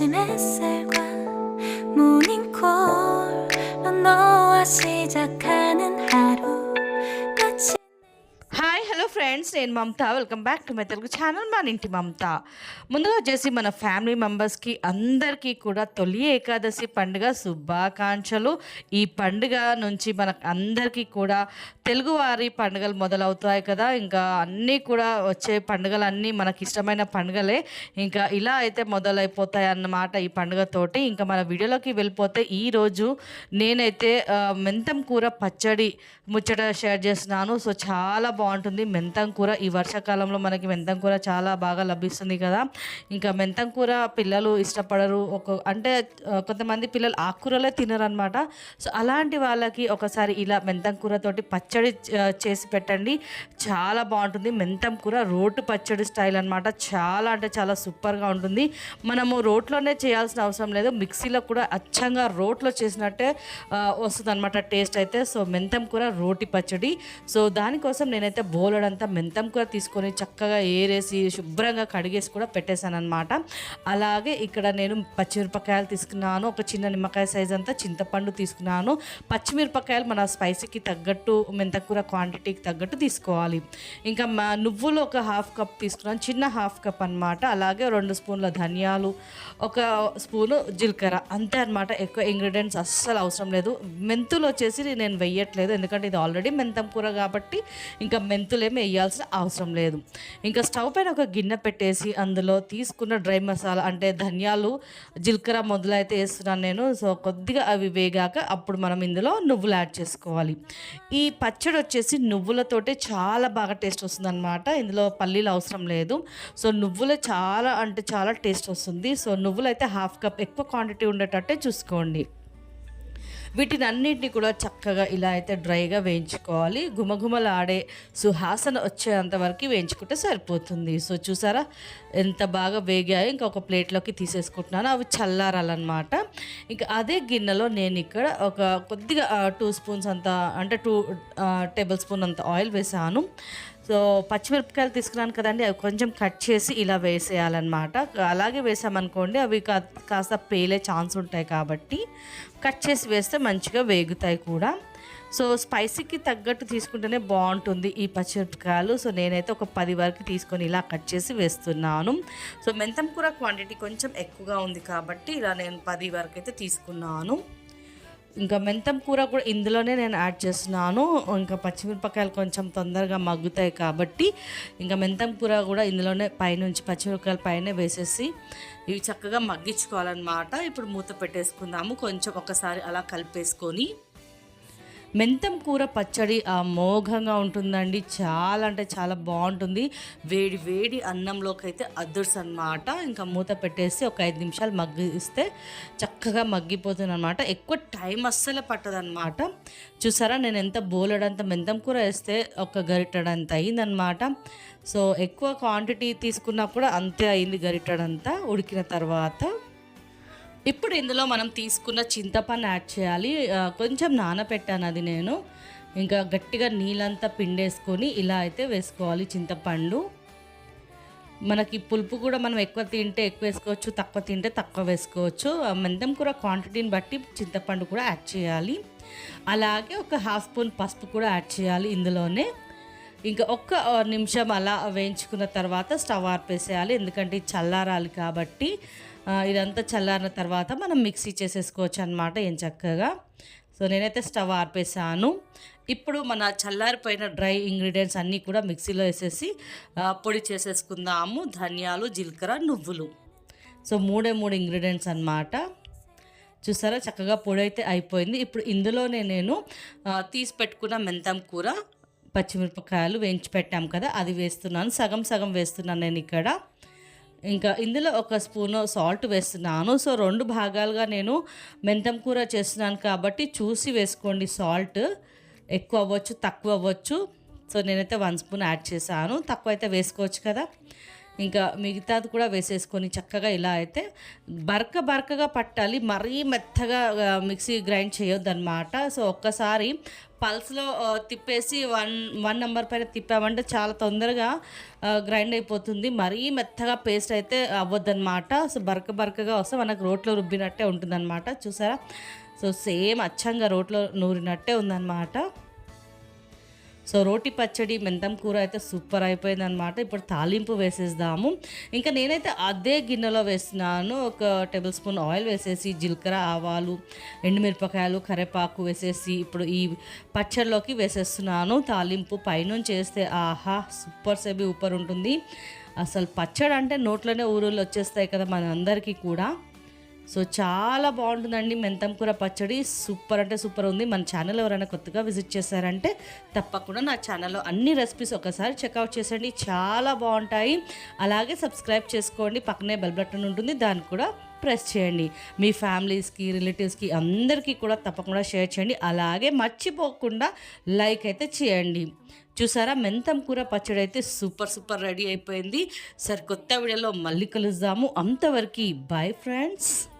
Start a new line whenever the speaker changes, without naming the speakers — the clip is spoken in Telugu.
아침 햇살과 모닝콜로 너와 시작
ఫ్రెండ్స్ నేను Mamata. Welcome back to my Telugu channel మన ఇంటి మమత. ముందుగా వచ్చేసి మన ఫ్యామిలీ మెంబర్స్కి అందరికీ కూడా తొలి ఏకాదశి పండుగ శుభాకాంక్షలు. ఈ పండుగ నుంచి మనకు అందరికీ కూడా తెలుగువారి పండుగలు మొదలవుతాయి కదా. ఇంకా అన్నీ కూడా వచ్చే పండుగలు అన్నీ మనకి ఇష్టమైన పండుగలే. ఇంకా ఇలా అయితే మొదలైపోతాయి అన్నమాట ఈ పండుగతోటి ఇంకా మన వీడియోలోకి వెళ్ళిపోతే ఈరోజు నేనైతే మెంతం కూర పచ్చడి ముచ్చట షేర్ చేస్తున్నాను. సో చాలా బాగుంటుంది. మెంతం కూర ఈ వర్షాకాలంలో మనకి మెంతం కూర చాలా బాగా లభిస్తుంది కదా. ఇంకా మెంతం కూర పిల్లలు ఇష్టపడరు. ఒక అంటే కొంతమంది పిల్లలు ఆకుకూరలే తినరు అనమాట సో అలాంటి వాళ్ళకి ఒకసారి ఇలా మెంతం కూరతోటి పచ్చడి చేసి పెట్టండి. చాలా బాగుంటుంది. మెంతం కూర రోటు పచ్చడి స్టైల్ అనమాట చాలా అంటే చాలా సూపర్గా ఉంటుంది. మనము రోట్లోనే చేయాల్సిన అవసరం లేదు. మిక్సీలో కూడా అచ్చంగా రోట్లో చేసినట్టే వస్తుంది అనమాట టేస్ట్ అయితే. సో మెంతం కూర రోటి పచ్చడి. సో దానికోసం నేనైతే బోలెడంతా మెంతం కూర తీసుకొని చక్కగా ఏరేసి శుభ్రంగా కడిగేసి కూడా పెట్టేశాను అనమాట అలాగే ఇక్కడ నేను పచ్చిమిరపకాయలు తీసుకున్నాను. ఒక చిన్న నిమ్మకాయ సైజ్ అంతా చింతపండు తీసుకున్నాను. పచ్చిమిరపకాయలు మన స్పైసీకి తగ్గట్టు మెంతకూర క్వాంటిటీకి తగ్గట్టు తీసుకోవాలి. ఇంకా మా నువ్వులు ఒక హాఫ్ కప్ తీసుకున్నాను. చిన్న హాఫ్ కప్ అన్నమాట. అలాగే రెండు స్పూన్ల ధనియాలు ఒక స్పూను జీలకర్ర. అంతే అనమాట ఎక్కువ ఇంగ్రీడియంట్స్ అస్సలు అవసరం లేదు. మెంతులు వచ్చేసి నేను వెయ్యట్లేదు. ఎందుకంటే ఇది ఆల్రెడీ మెంతం కూర కాబట్టి ఇంకా మెంతులేమి వేయాల్సిన అవసరం లేదు. ఇంకా స్టవ్ పైన ఒక గిన్నె పెట్టేసి అందులో తీసుకున్న డ్రై మసాలా అంటే ధనియాలు జీలకర్ర మొదలైతే వేస్తున్నాను నేను. సో కొద్దిగా అవి వేగాక అప్పుడు మనం ఇందులో నువ్వులు యాడ్ చేసుకోవాలి. ఈ పచ్చడి వచ్చేసి నువ్వులతోటే చాలా బాగా టేస్ట్ వస్తుందన్నమాట. ఇందులో పల్లీలు అవసరం లేదు. సో నువ్వులే చాలా అంటే చాలా టేస్ట్ వస్తుంది. సో నువ్వులు అయితే హాఫ్ కప్ ఎక్కువ క్వాంటిటీ ఉండేటట్టే చూసుకోండి. వీటిని అన్నింటినీ కూడా చక్కగా ఇలా అయితే డ్రైగా వేయించుకోవాలి. గుమగుమలాడే సుహాసన వచ్చేంత వరకు వేయించుకుంటే సరిపోతుంది. సో చూసారా? ఎంత బాగా వేగాయో ఇంకా ఒక ప్లేట్లోకి తీసేసుకుంటున్నాను. అవి చల్లారాలన్నమాట. ఇంకా అదే గిన్నెలో నేను ఇక్కడ ఒక కొద్దిగా టూ స్పూన్స్ అంత అంటే టూ టేబుల్ స్పూన్ అంత ఆయిల్ వేసాను. సో పచ్చిమిరపకాయలు తీసుకున్నాను కదండి అవి కొంచెం కట్ చేసి ఇలా వేసేయాలన్నమాట. అలాగే వేసామనుకోండి అవి కా- కాస్త పేలే ఛాన్స్ ఉంటాయి కాబట్టి కట్ చేసి వేస్తే మంచిగా వేగుతాయి కూడా. సో స్పైసీకి తగ్గట్టు తీసుకుంటేనే బాగుంటుంది ఈ పచ్చిమిరపకాయలు. సో నేనైతే ఒక పది వరకు తీసుకొని ఇలా కట్ చేసి వేస్తున్నాను. సో మెంతం కూర క్వాంటిటీ కొంచెం ఎక్కువగా ఉంది కాబట్టి ఇలా నేను పది వరకు అయితే తీసుకున్నాను. ఇంకా మెంతం కూర కూడా ఇందులోనే నేను యాడ్ చేస్తున్నాను. ఇంకా పచ్చిమిరపకాయలు కొంచెం తొందరగా మగ్గుతాయి కాబట్టి ఇంకా మెంతం కూర కూడా ఇందులోనే పైనుంచి పచ్చిమిరపకాయల పైన వేసేసి ఇవి చక్కగా మగ్గించుకోవాలన్నమాట. ఇప్పుడు మూత పెట్టేసుకుందాము. కొంచెం ఒకసారి అలా కలిపేసుకొని మెంతం కూర పచ్చడి ఆ మోఘంగా ఉంటుందండి. చాలా అంటే చాలా బాగుంటుంది. వేడి వేడి అన్నంలోకి అయితే అదుర్స్ అనమాట ఇంకా మూత పెట్టేసి ఒక ఐదు నిమిషాలు మగ్గిస్తే చక్కగా మగ్గిపోతుంది అనమాట ఎక్కువ టైం అస్సలే పట్టదనమాట చూసారా నేను ఎంత బోలెడంత మెంతం కూర వేస్తే ఒక గరిటెడంత అయిందనమాట సో ఎక్కువ క్వాంటిటీ తీసుకున్నా కూడా అంతే అయింది గరిటెడంతా. ఉడికిన తర్వాత ఇప్పుడు ఇందులో మనం తీసుకున్న చింతపండు యాడ్ చేయాలి. కొంచెం నానపెట్టాను అది నేను. ఇంకా గట్టిగా నీళ్ళంతా పిండేసుకొని ఇలా అయితే వేసుకోవాలి చింతపండు. మనకి పులుపు కూడా మనం ఎక్కువ తింటే ఎక్కువ వేసుకోవచ్చు తక్కువ తింటే తక్కువ వేసుకోవచ్చు. ఆ మెంతం కూర క్వాంటిటీని బట్టి చింతపండు కూడా యాడ్ చేయాలి. అలాగే ఒక హాఫ్ స్పూన్ పసుపు కూడా యాడ్ చేయాలి ఇందులోనే. ఇంకా ఒక్క నిమిషం అలా వేయించుకున్న తర్వాత స్టవ్ ఆర్పేసేయాలి. ఎందుకంటే చల్లారాలి కాబట్టి ఇదంతా చల్లారిన తర్వాత మనం మిక్సీ చేసేసుకోవచ్చు అనమాట ఏం చక్కగా. సో నేనైతే స్టవ్ ఆర్పేసాను ఇప్పుడు మన చల్లారిపోయిన డ్రై ఇంగ్రీడియంట్స్ అన్నీ కూడా మిక్సీలో వేసేసి పొడి చేసేసుకుందాము. ధనియాలు జీలకర్ర నువ్వులు. సో మూడే మూడు ఇంగ్రీడియంట్స్ అన్నమాట. చూసారా? చక్కగా పొడి అయితే అయిపోయింది. ఇప్పుడు ఇందులోనే నేను తీసి పెట్టుకున్న మెంతం కూర పచ్చిమిరపకాయలు వేయించి పెట్టాం కదా అది వేస్తున్నాను. సగం సగం వేస్తున్నాను నేను ఇక్కడ. ఇంకా ఇందులో ఒక స్పూను సాల్ట్ వేస్తున్నాను. సో రెండు భాగాలుగా నేను మెంతం కూర చేస్తున్నాను కాబట్టి చూసి వేసుకోండి సాల్ట్. ఎక్కువ అవ్వచ్చు తక్కువ అవ్వచ్చు. సో నేనైతే వన్ స్పూన్ యాడ్ చేశాను. తక్కువ అయితే వేసుకోవచ్చు కదా. ఇంకా మిగతాది కూడా వేసేసుకొని చక్కగా ఇలా అయితే బరక బరకగా పట్టాలి. మరీ మెత్తగా మిక్సీ గ్రైండ్ చేయొద్దు అనమాట సో ఒక్కసారి పల్స్లో తిప్పేసి వన్ వన్ నెంబర్ పైన తిప్పామంటే చాలా తొందరగా గ్రైండ్ అయిపోతుంది. మరీ మెత్తగా పేస్ట్ అయితే అవ్వద్దనమాట సో బరక బరకగా వస్తే మనకు రోట్లో రుబ్బినట్టే ఉంటుందన్నమాట. చూసారా? సో సేమ్ అచ్చంగా రోట్లో నూరినట్టే ఉందన్నమాట. సో రోటి పచ్చడి మెంతం కూర అయితే సూపర్ అయిపోయింది అనమాట ఇప్పుడు తాలింపు వేసేద్దాము. ఇంకా నేనైతే అదే గిన్నెలో వేస్తున్నాను. ఒక టేబుల్ స్పూన్ ఆయిల్ వేసేసి జీలకర్ర ఆవాలు ఎండుమిరపకాయలు కరివేపాకు వేసేసి ఇప్పుడు ఈ పచ్చడిలోకి వేసేస్తున్నాను. తాలింపు పైనుంచి వేస్తే ఆహా సూపర్ సెబి ఊపర్ ఉంటుంది అసలు పచ్చడి అంటే నోట్లోనే ఊరులు వచ్చేస్తాయి కదా మన అందరికీ కూడా. సో చాలా బాగుంటుందండి మెంతం కూర పచ్చడి. సూపర్ అంటే సూపర్ ఉంది. మన ఛానల్ ఎవరైనా కొత్తగా విజిట్ చేశారంటే తప్పకుండా నా ఛానల్లో అన్ని రెసిపీస్ ఒకసారి చెక్అవుట్ చేసండి చాలా బాగుంటాయి. అలాగే సబ్స్క్రైబ్ చేసుకోండి. పక్కనే బెల్ బటన్ ఉంటుంది. దాన్ని కూడా ప్రెస్ చేయండి. మీ ఫ్యామిలీస్కి రిలేటివ్స్కి అందరికీ కూడా తప్పకుండా షేర్ చేయండి. అలాగే మర్చిపోకుండా లైక్ అయితే చేయండి. చూసారా? మెంతం కూర పచ్చడి అయితే సూపర్ సూపర్ రెడీ అయిపోయింది. సరే కొత్త వీడియోలో మళ్ళీ కలుద్దాము. అంతవరకు బాయ్ ఫ్రెండ్స్.